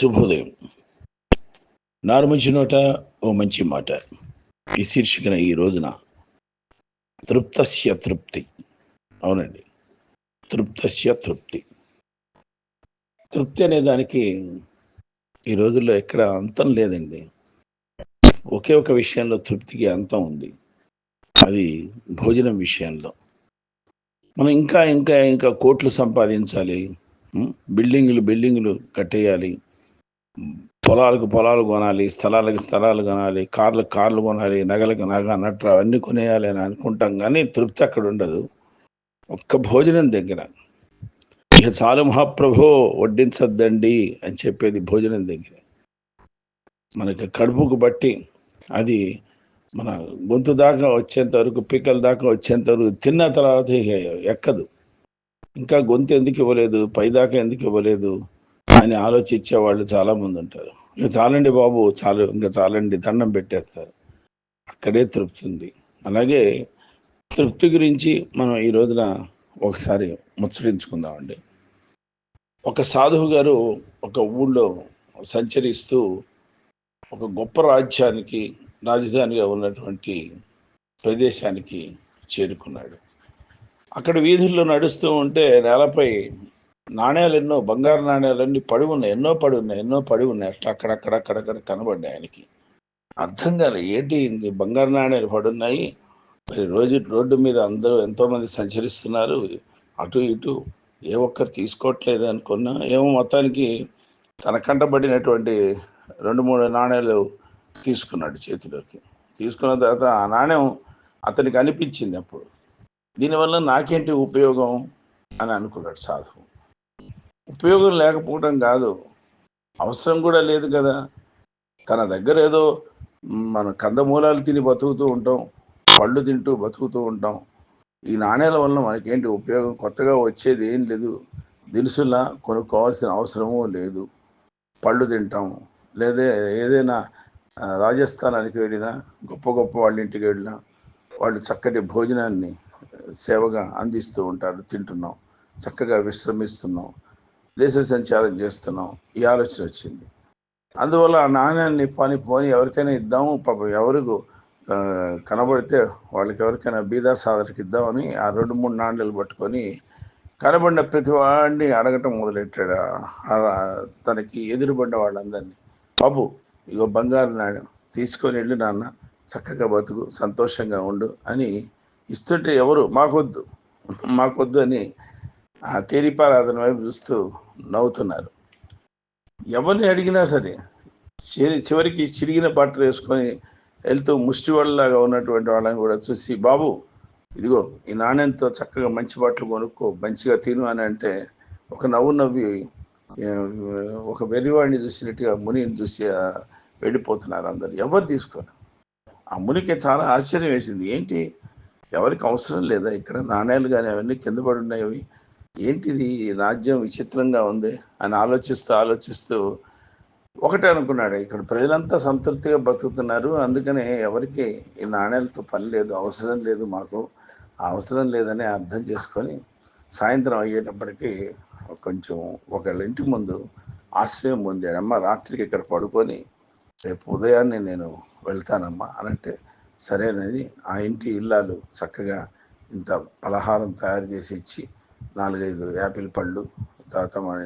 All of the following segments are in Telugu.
శుభోదయం. నారు మంచి నోట ఓ మంచి మాట. ఈ శీర్షికన ఈ రోజున తృప్తస్య తృప్తి. అవునండి. తృప్తస్య తృప్తి. తృప్తి అనే దానికి ఈ రోజుల్లో ఎక్కడ అంతం లేదండి. ఒకే ఒక విషయంలో తృప్తికి అంతం ఉంది. అది భోజనం విషయంలో. మనం ఇంకా ఇంకా ఇంకా కోట్లు సంపాదించాలి. బిల్డింగులు బిల్డింగులు కట్టేయాలి. పొలాలకు పొలాలు కొనాలి స్థలాలకు స్థలాలు కొనాలి కార్లకు కార్లు కొనాలి నగలకు నగ నట్ర అవన్నీ కొనేయాలి అని అనుకుంటాం కానీ తృప్తి అక్కడ ఉండదు. ఒక్క భోజనం దగ్గర. ఇక చాలు మహాప్రభో వడ్డించద్దండి అని చెప్పేది భోజనం దగ్గర. మనకి కడుపుకు బట్టి అది మన గొంతు దాకా వచ్చేంత వరకు పిక్కల దాకా వచ్చేంత వరకు తిన్న తర్వాత ఎక్కదు. ఇంకా గొంతు ఎందుకు ఇవ్వలేదు పైదాకా ఎందుకు ఇవ్వలేదు అని ఆలోచించే వాళ్ళు చాలా మంది ఉంటారు. ఇంకా చాలండి బాబు చాలు ఇంకా చాలండి దండం పెట్టేస్తారు. అక్కడే తృప్తి ఉంది అలాగే తృప్తి గురించి మనం ఈ రోజున ఒకసారి ముచ్చరించుకుందామండి ఒక సాధువు గారు ఒక ఊళ్ళో సంచరిస్తూ ఒక గొప్ప రాజ్యానికి రాజధానిగా ఉన్నటువంటి ప్రదేశానికి చేరుకున్నాడు. అక్కడ వీధుల్లో నడుస్తూ ఉంటే నేలపై నాణ్యాలు ఎన్నో బంగారు నాణ్యాలన్నీ పడి ఉన్నాయి ఎన్నో పడి ఉన్నాయి ఎన్నో పడి ఉన్నాయి అట్లా అక్కడక్కడ అక్కడక్కడ కనబడ్డాయి ఆయనకి. అర్థం కాలే ఏంటి బంగారు నాణ్యాలు పడున్నాయి? మరి రోజు రోడ్డు మీద అందరూ ఎంతోమంది సంచరిస్తున్నారు. అటు ఇటు ఏ ఒక్కరు తీసుకోవట్లేదు అనుకున్నా ఏమో మొత్తానికి తన కంటబడినటువంటి రెండు మూడు నాణ్యాలు తీసుకున్నాడు చేతిలోకి. తీసుకున్న తర్వాత ఆ నాణ్యం అతనికి అనిపించింది అప్పుడు. దీనివల్ల నాకేంటి ఉపయోగం? అని అనుకున్నాడు సాధువు. ఉపయోగం లేకపోవడం కాదు. అవసరం కూడా లేదు కదా. తన దగ్గర ఏదో మన కందమూలాలు తిని బతుకుతూ ఉంటాం పళ్ళు తింటూ బతుకుతూ ఉంటాం. ఈ నాణ్యాల వల్ల మనకేంటి ఉపయోగం? కొత్తగా వచ్చేది ఏం లేదు. దినుసులా కొనుక్కోవాల్సిన అవసరమూ లేదు. పళ్ళు తింటాం. లేదా ఏదైనా రాజస్థానానికి వెళ్ళినా గొప్ప గొప్ప వాళ్ళ ఇంటికి వెళ్ళినా వాళ్ళు చక్కటి భోజనాన్ని సేవగా అందిస్తూ ఉంటారు తింటున్నాం. చక్కగా విశ్రమిస్తున్నాం. దేశ సంచారం చేస్తున్నాం. ఈ ఆలోచన వచ్చింది. అందువల్ల ఆ నాణ్యాన్ని పని పోని ఎవరికైనా ఇద్దాము పాప ఎవరికి కనబడితే వాళ్ళకి ఎవరికైనా బీదా సాధనకి ఇద్దామని ఆ రెండు మూడు నాణ్యాలు పట్టుకొని కనబడిన ప్రతి వాడిని అడగటం మొదలెట్టాడు. తనకి ఎదురుపడ్డ వాళ్ళందరినీ. బాబు ఇగో బంగారు నాణ్యం తీసుకొని వెళ్ళి నాన్న చక్కగా బతుకు సంతోషంగా ఉండు అని ఇస్తుంటే ఎవరు మాకొద్దు మాకొద్దు అని ఆ తేరిపారాధన వైపు చూస్తూ నవ్వుతున్నారు. ఎవరిని అడిగినా సరే చిరి- చివరికి చిరిగిన బట్టలు వేసుకొని వెళ్తూ ముష్టివాళ్ళలాగా ఉన్నటువంటి వాళ్ళని కూడా చూసి బాబు ఇదిగో ఈ నాణ్యంతో చక్కగా మంచి బట్టలు కొనుక్కో మంచిగా తిను అని అంటే ఒక నవ్వు నవ్వి ఒక వెర్రివాడిని చూసినట్టుగా మునిని చూసి వెళ్ళిపోతున్నారు అందరు. ఎవరు తీసుకోరు? ఆ మునికి చాలా ఆశ్చర్యం వేసింది. ఏంటి? ఎవరికి అవసరం లేదా? ఇక్కడ నాణ్యాలు కానీ అవన్నీ కింద పడి ఉన్నాయి అవి. ఏంటిది ఈ రాజ్యం విచిత్రంగా ఉంది అని ఆలోచిస్తూ ఆలోచిస్తూ ఒకటే అనుకున్నాడు ఇక్కడ ప్రజలంతా సంతృప్తిగా బతుకుతున్నారు అందుకనే ఎవరికి ఈ నాణ్యాలతో పని లేదు అవసరం లేదు మాకు అవసరం లేదని అర్థం చేసుకొని సాయంత్రం అయ్యేటప్పటికి కొంచెం ఒకళ్ళ ఇంటి ముందు ఆశ్రయం పొందాడమ్మ రాత్రికి ఇక్కడ పడుకొని రేపు ఉదయాన్నే నేను వెళ్తానమ్మా అనంటే సరేనని ఆ ఇంటి ఇల్లాలు చక్కగా ఇంత పలహారం తయారు చేసి ఇచ్చి నాలుగైదు యాపిల్ పళ్ళు తర్వాత మన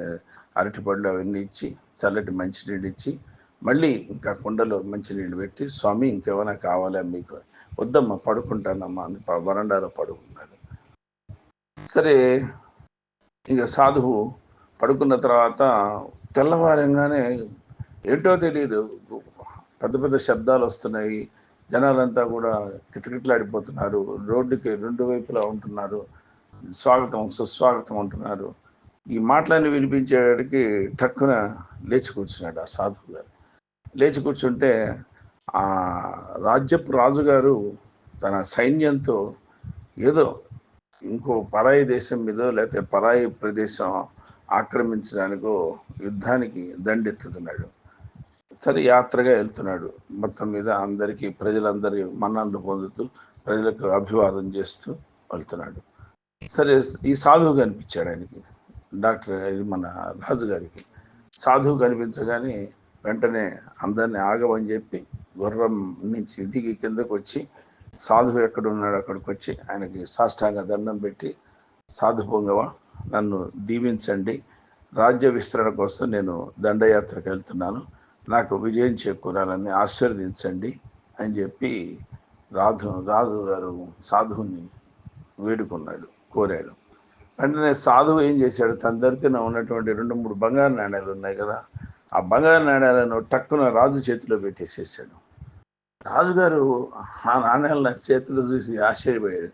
అరటి పళ్ళు అవన్నీ ఇచ్చి చల్లటి మంచినీళ్ళు ఇచ్చి మళ్ళీ ఇంకా కుండలో మంచినీళ్ళు పెట్టి స్వామి ఇంకేమైనా కావాలా మీకు? వద్దమ్మా పడుకుంటానమ్మా అని వరండాలో పడుకున్నాడు. సరే ఇక సాధువు పడుకున్న తర్వాత తెల్లవారంగానే ఏంటో తెలియదు పెద్ద పెద్ద శబ్దాలు వస్తున్నాయి. జనాలంతా కూడా కిటకిటలాడిపోతున్నారు. రోడ్డుకి రెండు వైపులా ఉంటున్నారు. స్వాగతం సుస్వాగతం అంటున్నారు. ఈ మాటలన్నీ వినిపించేటికి టక్కున లేచి కూర్చున్నాడు ఆ సాధువు గారు. లేచి కూర్చుంటే ఆ రాజ్యపు రాజుగారు తన సైన్యంతో ఏదో ఇంకో పరాయి దేశం మీద లేకపోతే పరాయి ప్రదేశం ఆక్రమించడానికో యుద్ధానికి దండెత్తుతున్నాడు. సరే యాత్రగా వెళ్తున్నాడు. మొత్తం మీద అందరికీ ప్రజలందరి మన్ననలు పొందుతూ ప్రజలకు అభివాదం చేస్తూ వెళ్తున్నాడు. సరే ఈ సాధువు కనిపించాడు ఆయనకి డాక్టర్ ఇది మన రాజుగారికి సాధువు కనిపించగానే వెంటనే అందరిని ఆగమని చెప్పి గుర్రం నుంచి దిగి కిందకు వచ్చి సాధువు ఎక్కడున్నాడు అక్కడికి వచ్చి ఆయనకి సాష్టాంగ దండం పెట్టి సాధు పొంగవ నన్ను దీవించండి. రాజ్య విస్తరణ కోసం నేను దండయాత్రకు వెళ్తున్నాను. నాకు విజయం చేకూరాలని ఆశీర్వదించండి అని చెప్పి రాధు రాజు గారు సాధువుని వేడుకున్నాడు. కోరాడు. వెంటనే సాధువు ఏం చేశాడు? తన దగ్గర ఉన్నటువంటి రెండు మూడు బంగారు నాణ్యాలు ఉన్నాయి కదా ఆ బంగారు నాణ్యాలను టక్కున రాజు చేతిలో పెట్టేసేసాడు. రాజుగారు ఆ నాణ్యాలను చేతిలో చూసి ఆశ్చర్యపోయాడు.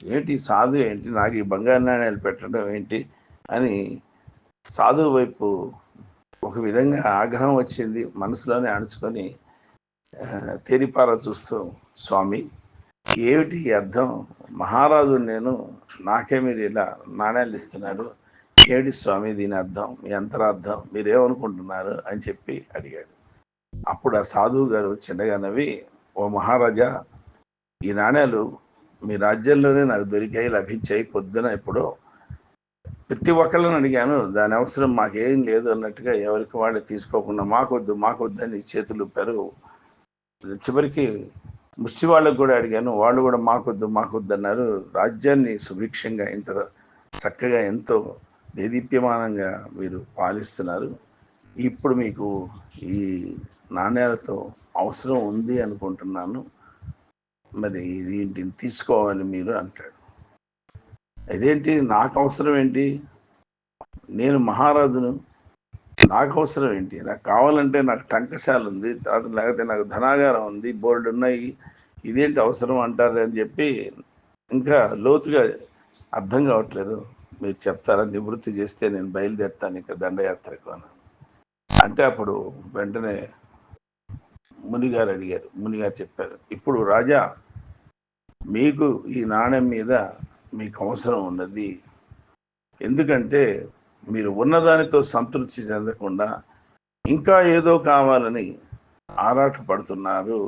ఏంటి సాధు ఏంటి నాకు ఈ బంగారు నాణ్యాలు పెట్టడం ఏంటి? అని సాధువు వైపు ఒక విధంగా ఆగ్రహం వచ్చింది. మనసులోనే అణుచుకొని తేరిపార చూస్తూ స్వామి ఏమిటి అర్థం? మహారాజు నేను నాకే మీరు ఇలా నాణ్యాలు ఇస్తున్నారు ఏమిటి స్వామి దీని అర్థం? మీ అంతరార్థం? మీరేమనుకుంటున్నారు? అని చెప్పి అడిగాడు. అప్పుడు ఆ సాధువు గారు చిన్నగా నవ్వి ఓ మహారాజా ఈ నాణ్యాలు మీ రాజ్యంలోనే నాకు దొరికాయి లభించాయి. పొద్దున ఎప్పుడో ప్రతి ఒక్కళ్ళని అడిగాను. దాని అవసరం మాకేం లేదు అన్నట్టుగా ఎవరికి వాళ్ళు తీసుకోకుండా మాకొద్దు మాకొద్దు అని చేతులు పెరుగు. చివరికి ముష్టి వాళ్ళకు కూడా అడిగాను వాళ్ళు కూడా మాకొద్దు మాకొద్దు అన్నారు. రాజ్యాన్ని సుభిక్షంగా ఇంత చక్కగా ఎంతో దేదీప్యమానంగా మీరు పాలిస్తున్నారు. ఇప్పుడు మీకు ఈ నాణ్యాలతో అవసరం ఉంది అనుకుంటున్నాను. మరి దీంటిని తీసుకోవాలి మీరు అంటాడు. ఇదేంటి? నాకు అవసరం ఏంటి? నేను మహారాజును నాకు అవసరం ఏంటి? నాకు కావాలంటే నాకు టంకశాల ఉంది తర్వాత లేకపోతే నాకు ధనాగారం ఉంది బోర్డు ఉన్నాయి ఇదేంటి అవసరం అంటారు అని చెప్పి ఇంకా లోతుగా అర్థం కావట్లేదు. మీరు చెప్తారా? నివృత్తి చేస్తే నేను బయలుదేరుతాను ఇంకా దండయాత్రకు అని. అంటే అప్పుడు వెంటనే మునిగారు అడిగారు. మునిగారు చెప్పారు ఇప్పుడు రాజా మీకు ఈ నాణ్యం మీద మీకు అవసరం ఉన్నది. ఎందుకంటే మీరు ఉన్నదానితో సంతృప్తి చెందకుండా ఇంకా ఏదో కావాలని ఆరాటపడుతున్నారు.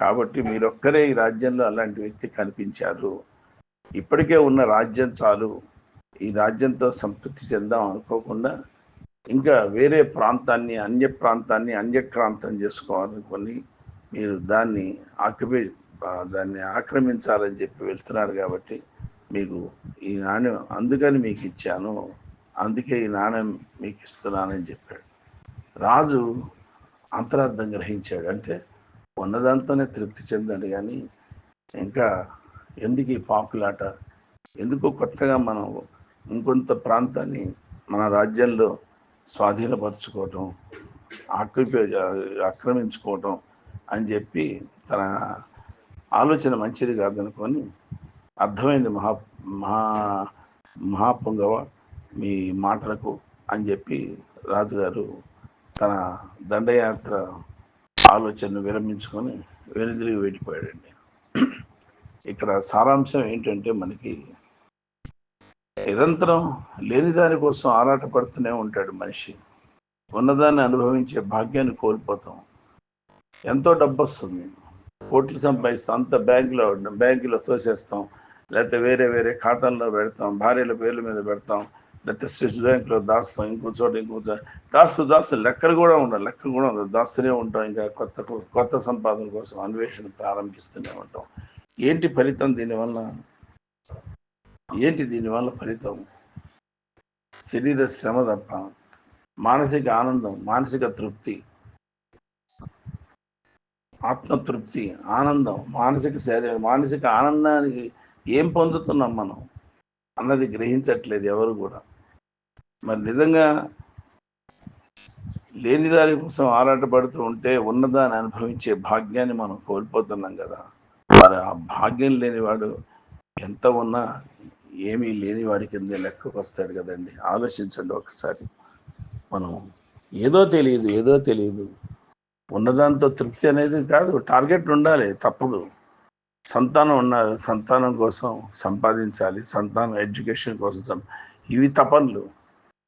కాబట్టి కాబట్టి మీరొక్కరే ఈ రాజ్యంలో అలాంటి వ్యక్తి కనిపించారు. ఇప్పటికే ఉన్న రాజ్యం చాలు. ఈ రాజ్యంతో సంతృప్తి చెందాం అనుకోకుండా ఇంకా వేరే ప్రాంతాన్ని అన్య ప్రాంతాన్ని అన్యక్రాంతం చేసుకోవాలనుకొని మీరు దాన్ని ఆక్యుపై దాన్ని ఆక్రమించాలని చెప్పి వెళ్తున్నారు కాబట్టి మీకు ఈ నాణ్యం అందుకని మీకు ఇచ్చాను. అందుకే ఈ నాణ్యం మీకు ఇస్తున్నానని చెప్పాడు. రాజు అంతరార్థం గ్రహించాడు. అంటే ఉన్నదంతానే తృప్తి చెందాడు కానీ ఇంకా ఎందుకు ఈ పాపులాట? ఎందుకు కొత్తగా మనం ఇంకొంత ప్రాంతాన్ని మన రాజ్యంలో స్వాధీనపరచుకోవటం ఆక్యుపై ఆక్రమించుకోవటం అని చెప్పి తన ఆలోచన మంచిది కాదనుకొని అర్థమైంది మహా మహా మహాపుంగవ మీ మాటలకు అని చెప్పి రాజుగారు తన దండయాత్ర ఆలోచనను విరమించుకొని వెనుదిరిగి వెళ్ళిపోయాడండి. ఇక్కడ సారాంశం ఏంటంటే మనకి నిరంతరం లేని దాని కోసం ఆరాటపడుతూనే ఉంటాడు మనిషి. ఉన్నదాన్ని అనుభవించే భాగ్యాన్ని కోల్పోతాం. ఎంతో డబ్బు వస్తుంది కోట్లు సంపాదిస్తాం. అంత బ్యాంకులో బ్యాంకులో తోసేస్తాం. లేకపోతే వేరే వేరే ఖాతాల్లో పెడతాం. భార్యల పేర్ల మీద పెడతాం. లేకపోతే స్విస్ బ్యాంక్లో దాస్తాం ఇంకో చోట ఇంకో చోట. దాస్తూ దాస్తూ లెక్కలు కూడా ఉండవు లెక్క కూడా ఉండదు దాస్తూనే ఉంటాం ఇంకా కొత్త కొత్త సంపాదన కోసం అన్వేషణ ప్రారంభిస్తూనే ఉంటాం. ఏంటి ఫలితం దీనివల్ల ఏంటి దీనివల్ల ఫలితం? శరీర శ్రమ తప్ప మానసిక ఆనందం మానసిక తృప్తి. ఆత్మతృప్తి ఆనందం మానసిక శరీర మానసిక ఆనందానికి ఏం పొందుతున్నాం మనం? అన్నది గ్రహించట్లేదు ఎవరు కూడా. మరి నిజంగా లేని దాని కోసం ఆరాటపడుతూ ఉంటే ఉన్నదాన్ని అనుభవించే భాగ్యాన్ని మనం కోల్పోతున్నాం కదా. మరి ఆ భాగ్యం లేనివాడు ఎంత ఉన్నా ఏమీ లేని వాడి కింద లెక్కకు వస్తాడు కదండి. ఆలోచించండి ఒకసారి. మనం ఏదో తెలియదు ఏదో తెలియదు. ఉన్నదాంతో తృప్తి అనేది కాదు టార్గెట్ ఉండాలి తప్పదు. సంతానం ఉండాలి సంతానం కోసం సంపాదించాలి సంతానం ఎడ్యుకేషన్ కోసం ఇవి తపనలు.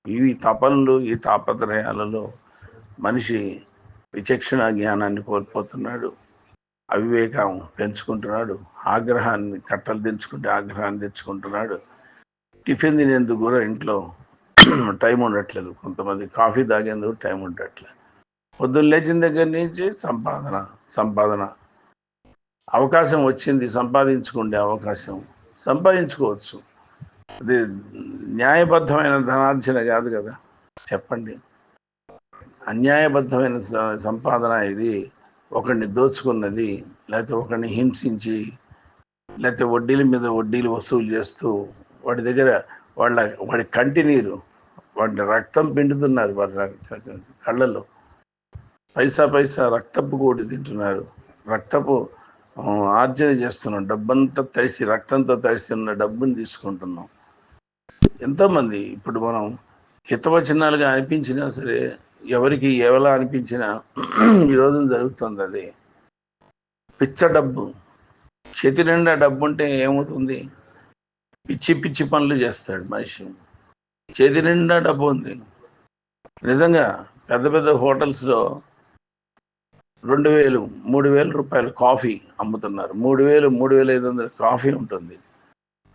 ఇవి తపనలు ఈ తాపత్రయాలలో మనిషి విచక్షణ జ్ఞానాన్ని కోల్పోతున్నాడు. అవివేకం పెంచుకుంటున్నాడు. ఆగ్రహాన్ని కట్టలు తెంచుకుంటే ఆగ్రహాన్ని తెచ్చుకుంటున్నాడు. టిఫిన్ తినేందుకు కూడా ఇంట్లో టైం ఉండట్లేదు. కొంతమంది కాఫీ తాగేందుకు టైం ఉండట్లేదు పొద్దున్న లేచిన దగ్గర నుంచి సంపాదన సంపాదన. అవకాశం వచ్చింది సంపాదించుకునే అవకాశం. సంపాదించుకోవచ్చు. అది న్యాయబద్ధమైన ధనార్జన కాదు కదా. చెప్పండి. అన్యాయబద్ధమైన సంపాదన ఇది ఒకరిని దోచుకున్నది లేకపోతే ఒకరిని హింసించి లేకపోతే వడ్డీల మీద వడ్డీలు వసూలు చేస్తూ వాడి దగ్గర వాళ్ళ వాడి కంటి నీరు వాడి రక్తం పిండుతున్నారు వాడి కళ్ళలో పైసా పైసా రక్తపు కూడి తింటున్నారు. రక్తపు ఆర్జన చేస్తున్నాం. డబ్బంతా తడిసి రక్తంతో తడిసి ఉన్న డబ్బుని తీసుకుంటున్నాం. ఎంతోమంది ఇప్పుడు మనం హితవచనాలుగా అనిపించినా సరే ఎవరికి ఎవలా అనిపించినా ఈ రోజున జరుగుతుంది అది. పిచ్చ డబ్బు. చేతి నిండా డబ్బు ఉంటే ఏమవుతుంది? పిచ్చి పిచ్చి పనులు చేస్తాడు మనిషి. చేతి నిండా డబ్బు ఉంది. నిజంగా పెద్ద పెద్ద హోటల్స్లో రెండు వేలు మూడు వేల రూపాయలు కాఫీ అమ్ముతున్నారు. మూడు వేలు మూడు వేల ఐదు వందల కాఫీ ఉంటుంది.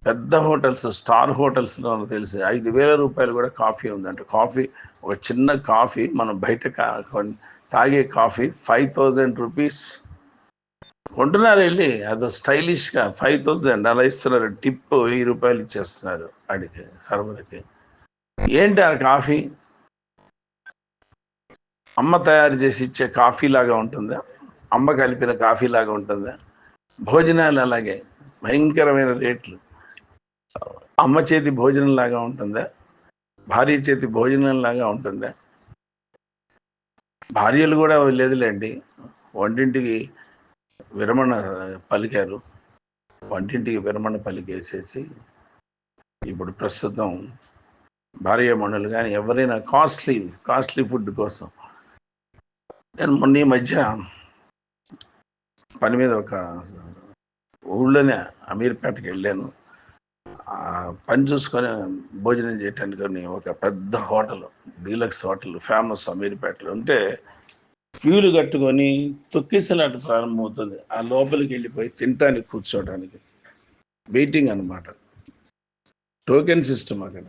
పెద్ద హోటల్స్ స్టార్ హోటల్స్లో తెలిసి ఐదు వేల రూపాయలు కూడా కాఫీ ఉందంట. కాఫీ ఒక చిన్న కాఫీ మనం బయట తాగే కాఫీ ఫైవ్ థౌజండ్ రూపీస్. కొంటున్నారు వెళ్ళి అదో స్టైలిష్గా ఫైవ్ థౌజండ్ అలా ఇస్తున్నారు. టిప్ వెయ్యి రూపాయలు ఇచ్చేస్తున్నారు అడిగి సర్వర్కి. ఏంటి ఆ కాఫీ? అమ్మ తయారు చేసి ఇచ్చే కాఫీ లాగా ఉంటుందా? అమ్మ కలిపిన కాఫీ లాగా ఉంటుందా? భోజనాలు అలాగే భయంకరమైన రేట్లు. అమ్మ చేతి భోజనం లాగా ఉంటుందా? భార్య చేతి భోజనం లాగా ఉంటుందా? భార్యలు కూడా లేదులేండి. వంటింటికి విరమణ పలికారు. వంటింటికి విరమణ పలికేసేసి ఇప్పుడు ప్రస్తుతం భార్యమణులు కానీ ఎవరైనా కాస్ట్లీ కాస్ట్లీ ఫుడ్ కోసం. నేను మొన్న ఈ మధ్య పని మీద ఒక ఊళ్ళోనే అమీర్పేటకి వెళ్ళాను. పని చూసుకొని భోజనం చేయటానికి ఒక పెద్ద హోటల్ డీలక్స్ హోటల్ ఫేమస్ అమీర్పేటలో ఉంటే క్యూలు కట్టుకొని తొక్కిసలాట ప్రారంభమవుతుంది. ఆ లోపలికి వెళ్ళిపోయి తినటానికి కూర్చోవడానికి వెయిటింగ్ అన్నమాట. టోకెన్ సిస్టమ్ అక్కడ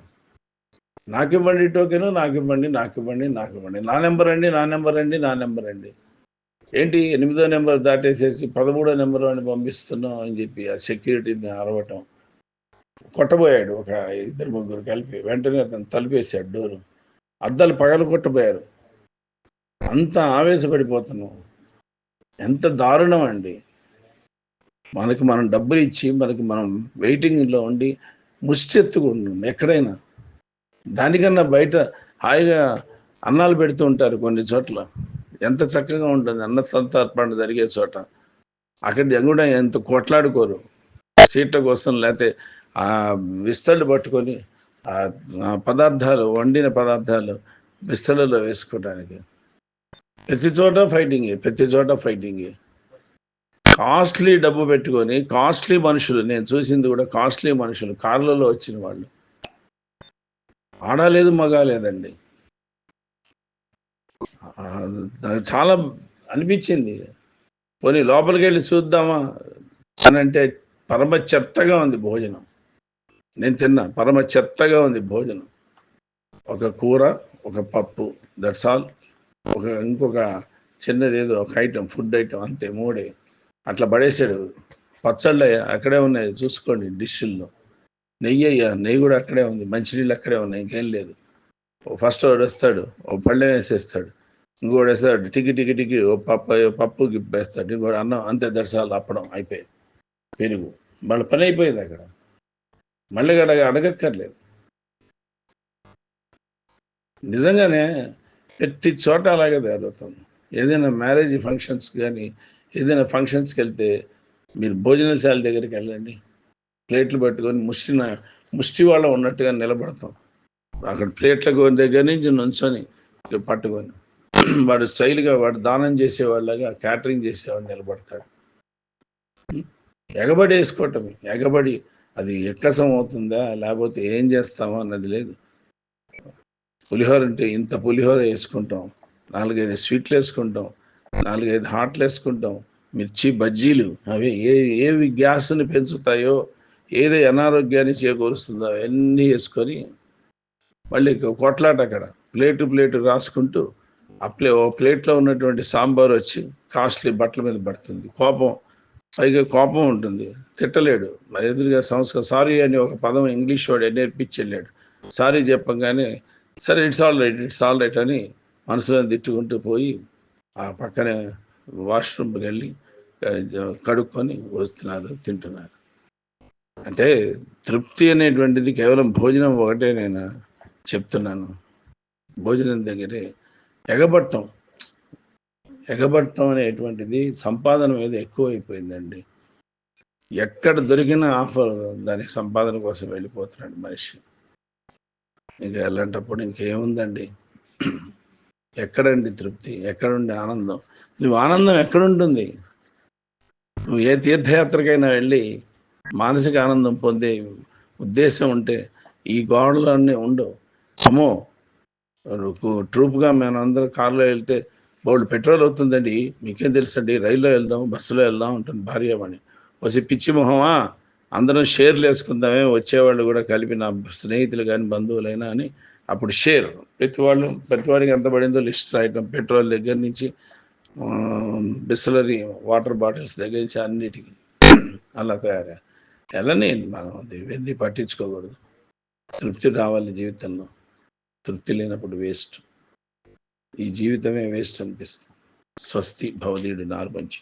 నాకు ఇవ్వండి టోకెన్ నాకు ఇవ్వండి నాకు ఇవ్వండి నాకు ఇవ్వండి నా నెంబర్ అండి నా నెంబర్ అండి నా నెంబర్ అండి. ఏంటి ఎనిమిదో నెంబర్ దాటేసేసి పదమూడో నెంబర్ అని పంపిస్తున్నాం అని చెప్పి ఆ సెక్యూరిటీని అరవటం. కొట్టబోయాడు ఒక ఇద్దరు ముగ్గురు కలిపి. వెంటనే అతను తలుపేశాడు డోరు. అద్దాలు పగలు కొట్టబోయారు. అంత ఆవేశపడిపోతున్నాం ఎంత దారుణం అండి. మనకి మనం డబ్బులు ఇచ్చి మనకి మనం వెయిటింగ్లో ఉండి ముష్టెత్తుకుంటున్నాం ఎక్కడైనా. దానికన్నా బయట హాయిగా అన్నాలు పెడుతూ ఉంటారు కొన్ని చోట్ల. ఎంత చక్కగా ఉంటుంది. అన్న సంతర్పణ జరిగే చోట. అక్కడ కూడా ఎంత కొట్లాడుకోరు. సీట్ల కోసం లేకపోతే ఆ విస్తళ్ళు పట్టుకొని ఆ పదార్థాలు వండిన పదార్థాలు విస్తళ్ళలో వేసుకోవడానికి. ప్రతి చోట ఫైటింగే ప్రతి చోట ఫైటింగే. కాస్ట్లీ డబ్బు పెట్టుకొని కాస్ట్లీ మనుషులు నేను చూసింది కూడా కాస్ట్లీ మనుషులు కార్లలో వచ్చిన వాళ్ళు. ఆడలేదు మగాలేదండి చాలా అనిపించింది. పోనీ లోపలికి వెళ్ళి చూద్దామా అని అంటే పరమ చెత్తగా ఉంది భోజనం. నేను తిన్నా. పరమ చెత్తగా ఉంది భోజనం. ఒక కూర ఒక పప్పు దట్స్ ఆల్ ఒక ఇంకొక చిన్నది ఏదో ఒక ఐటెం ఫుడ్ ఐటెం అంతే మూడే. అట్లా పడేసాడు. పచ్చళ్ళు అక్కడే ఉన్నాయి. చూసుకోండి డిష్షుల్లో. నెయ్యి అయ్యా నెయ్యి కూడా అక్కడే ఉంది. మంచినీళ్ళు అక్కడే ఉన్నాయి ఇంకేం లేదు. ఫస్ట్ వాడు వస్తాడు ఓ పళ్ళెం వేసేస్తాడు. ఇంకోటి వేస్తాడు టికి టికి టికి ఓ పప్పు పప్పు గిప్పేస్తాడు. ఇంకోటి అన్నం అంతే దర్శనాలు అప్పడం అయిపోయింది. పెరుగు. మళ్ళీ పని అయిపోయింది అక్కడ. మళ్ళీ అడగ అడగక్కర్లేదు. నిజంగానే ప్రతి చోట అలాగే జరుగుతుంది. ఏదైనా మ్యారేజ్ ఫంక్షన్స్ కానీ ఏదైనా ఫంక్షన్స్కి వెళ్తే మీరు భోజనశాల దగ్గరికి వెళ్ళండి. ప్లేట్లు పట్టుకొని ముష్టిన ముష్టి వాళ్ళ ఉన్నట్టుగా నిలబడతాం. అక్కడ ప్లేట్ల దగ్గర నుంచి నుంచొని పట్టుకొని. వాడు స్టైల్గా వాడు దానం చేసేవాళ్ళగా క్యాటరింగ్ చేసేవాడు నిలబడతాడు. ఎగబడి వేసుకోవటం ఎగబడి అది ఎక్కసం అవుతుందా లేకపోతే ఏం చేస్తామో అన్నది లేదు. పులిహోర అంటే ఇంత పులిహోర వేసుకుంటాం. నాలుగైదు స్వీట్లు వేసుకుంటాం. నాలుగైదు హాట్లు వేసుకుంటాం. మిర్చి బజ్జీలు అవి ఏ ఏవి గ్యాస్ని పెంచుతాయో ఏది అనారోగ్యాన్ని చేకూరుస్తుందో అవన్నీ వేసుకొని మళ్ళీ కొట్లాట అక్కడ. ప్లేటు ప్లేటు రాసుకుంటూ ఆ ప్లే ఓ ప్లేట్లో ఉన్నటువంటి సాంబార్ వచ్చి కాస్ట్లీ బట్టల మీద పడుతుంది. కోపం పైగా కోపం ఉంటుంది. తిట్టలేడు. మరి ఎదురుగా సంస్కారం సారీ అని ఒక పదం ఇంగ్లీష్ వాడు నేర్పించి వెళ్ళాడు సారీ చెప్పంగానే సరే it's all right it's all right అని మనసులో తిట్టుకుంటూ పోయి ఆ పక్కనే వాష్రూమ్కి వెళ్ళి కడుక్కొని వస్తున్నారు తింటున్నారు. అంటే తృప్తి అనేటువంటిది కేవలం భోజనం ఒకటే నేను చెప్తున్నాను. భోజనం దగ్గరే ఎగబట్టం. ఎగబట్టం అనేటువంటిది సంపాదన మీద ఎక్కువ అయిపోయిందండి ఎక్కడ దొరికిన ఆఫర్ దానికి సంపాదన కోసం వెళ్ళిపోతున్నాడు మనిషి. ఇంకా అలాంటప్పుడు ఇంకేముందండి? ఎక్కడండి తృప్తి? ఎక్కడుండి ఆనందం? నువ్వు ఆనందం ఎక్కడుంటుంది? నువ్వు ఏ తీర్థయాత్రకైనా వెళ్ళి మానసిక ఆనందం పొందే ఉద్దేశం ఉంటే ఈ గోడలన్నీ ఉండవు. అమ్మో! ట్రూప్గా మేము అందరం కారులో వెళ్తే బోల్డ్ పెట్రోల్ అవుతుందండి. మీకేం తెలుసండి? రైల్లో వెళ్దాం బస్సులో వెళ్దాం ఉంటుంది భార్యమని వచ్చి పిచ్చి మొహమా? అందరం షేర్లు వేసుకుందామే వచ్చేవాళ్ళు కూడా కలిపి నా స్నేహితులు కానీ బంధువులైనా అని అప్పుడు షేర్. ప్రతి వాళ్ళు ప్రతి వాడికి ఎంత పడిందో లిస్ట్ రాయటం పెట్రోల్ దగ్గర నుంచి బిస్లరీ వాటర్ బాటిల్స్ దగ్గర నుంచి అన్నిటికీ అలా తయారై? ఎలానే మనం ఇవన్నీ పట్టించుకోకూడదు. తృప్తి రావాలి జీవితంలో. తృప్తి లేనప్పుడు వేస్ట్. ఈ జీవితమే వేస్ట్ అనిపిస్తుంది. స్వస్తి భవదీయుడి నారు మంచి.